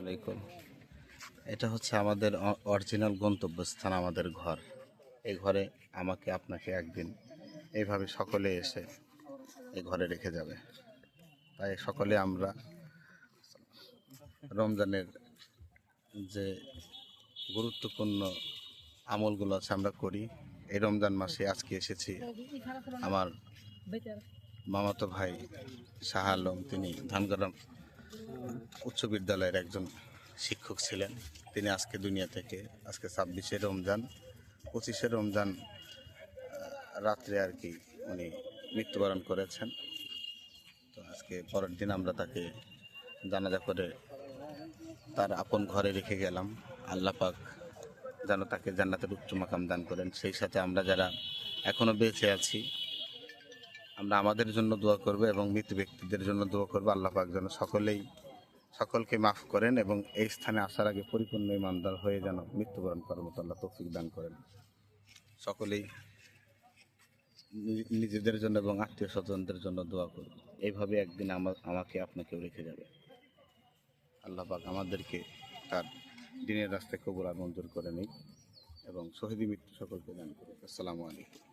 আলাইকুম। এটা হচ্ছে আমাদের অরিজিনাল গন্তব্যস্থান আমাদের ঘর। এই ঘরে আমাকে, আপনাকে একদিন এইভাবে সকলে এসে এই ঘরে রেখে যাবে। তাই সকলে আমরা রমজানের যে গুরুত্বপূর্ণ আমলগুলো আছে আমরা করি। এই রমজান মাসে আজকে এসেছি আমার মামাতো ভাই শাহ আলম, তিনি ধানগ্রাম উচ্চ বিদ্যালয়ের একজন শিক্ষক ছিলেন। তিনি আজকে দুনিয়া থেকে, আজকে ছাব্বিশে রমজান, পঁচিশে রমজান রাত্রে আর কি উনি মৃত্যুবরণ করেছেন। তো আজকে পরের দিন আমরা তাকে জানাজা করে তার আপন ঘরে রেখে গেলাম। আল্লাহ পাক যেন তাকে জান্নাতের উচ্চ মাকাম দান করেন। সেই সাথে আমরা যারা এখনও বেঁচে আছি আমরা আমাদের জন্য দোয়া করব এবং মৃত ব্যক্তিদের জন্য দোয়া করব। আল্লাহ পাক যেন সকলেই, সকলকে মাফ করেন এবং এই স্থানে আসার আগে পরিপূর্ণ ইমানদার হয়ে যেন মৃত্যুবরণ করার মতো আল্লাহ তৌফিক দান করেন। সকলেই নিজেদের জন্য এবং আত্মীয় স্বজনদের জন্য দোয়া করব এইভাবে একদিন আমা- আমাকে আপনাকেও রেখে যাবে। আল্লাহ পাক আমাদেরকে তার দিনের রাস্তায় কবুল আর মঞ্জুর করে নিই এবং শহীদ মৃত্যু সকলকে দান করুক। আসসালামু আলাইকুম।